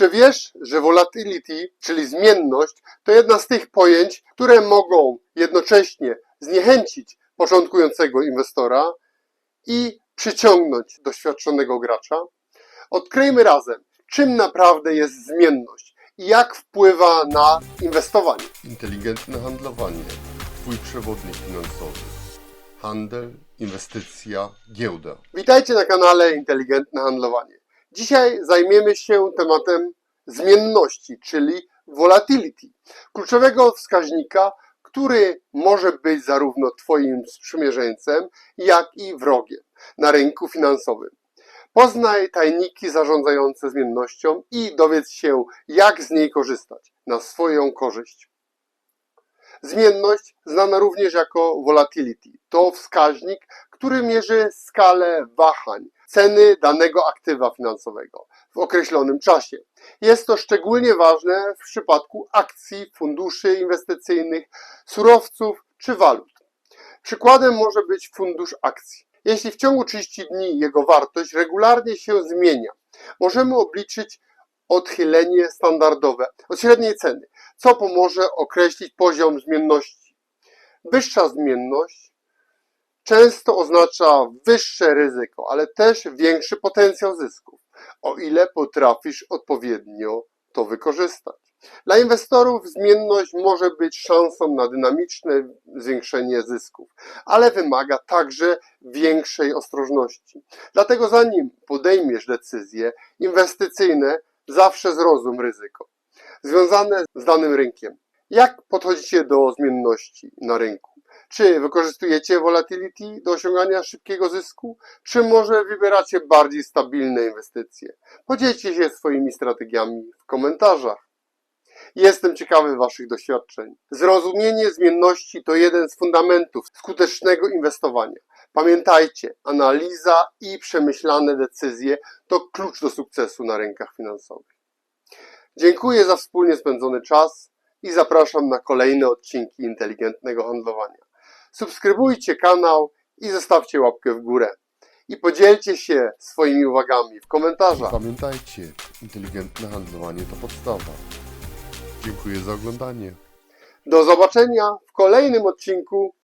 Czy wiesz, że volatility, czyli zmienność, to jedna z tych pojęć, które mogą jednocześnie zniechęcić początkującego inwestora i przyciągnąć doświadczonego gracza? Odkryjmy razem, czym naprawdę jest zmienność i jak wpływa na inwestowanie. Inteligentne handlowanie. Twój przewodnik finansowy. Handel, inwestycja, giełda. Witajcie na kanale Inteligentne Handlowanie. Dzisiaj zajmiemy się tematem zmienności, czyli volatility, kluczowego wskaźnika, który może być zarówno Twoim sprzymierzeńcem, jak i wrogiem na rynku finansowym. Poznaj tajniki zarządzające zmiennością i dowiedz się, jak z niej korzystać na swoją korzyść. Zmienność, znana również jako volatility, to wskaźnik, który mierzy skalę wahań ceny danego aktywa finansowego w określonym czasie. Jest to szczególnie ważne w przypadku akcji, funduszy inwestycyjnych, surowców czy walut. Przykładem może być fundusz akcji. Jeśli w ciągu 30 dni jego wartość regularnie się zmienia, możemy obliczyć odchylenie standardowe od średniej ceny, co pomoże określić poziom zmienności. Wyższa zmienność często oznacza wyższe ryzyko, ale też większy potencjał zysków, o ile potrafisz odpowiednio to wykorzystać. Dla inwestorów zmienność może być szansą na dynamiczne zwiększenie zysków, ale wymaga także większej ostrożności. Dlatego zanim podejmiesz decyzje inwestycyjne, zawsze zrozum ryzyko związane z danym rynkiem. Jak podchodzicie do zmienności na rynku? Czy wykorzystujecie volatility do osiągania szybkiego zysku, czy może wybieracie bardziej stabilne inwestycje? Podzielcie się swoimi strategiami w komentarzach. Jestem ciekawy Waszych doświadczeń. Zrozumienie zmienności to jeden z fundamentów skutecznego inwestowania. Pamiętajcie, analiza i przemyślane decyzje to klucz do sukcesu na rynkach finansowych. Dziękuję za wspólnie spędzony czas i zapraszam na kolejne odcinki inteligentnego handlowania. Subskrybujcie kanał i zostawcie łapkę w górę. I podzielcie się swoimi uwagami w komentarzach. Pamiętajcie, inteligentne handlowanie to podstawa. Dziękuję za oglądanie. Do zobaczenia w kolejnym odcinku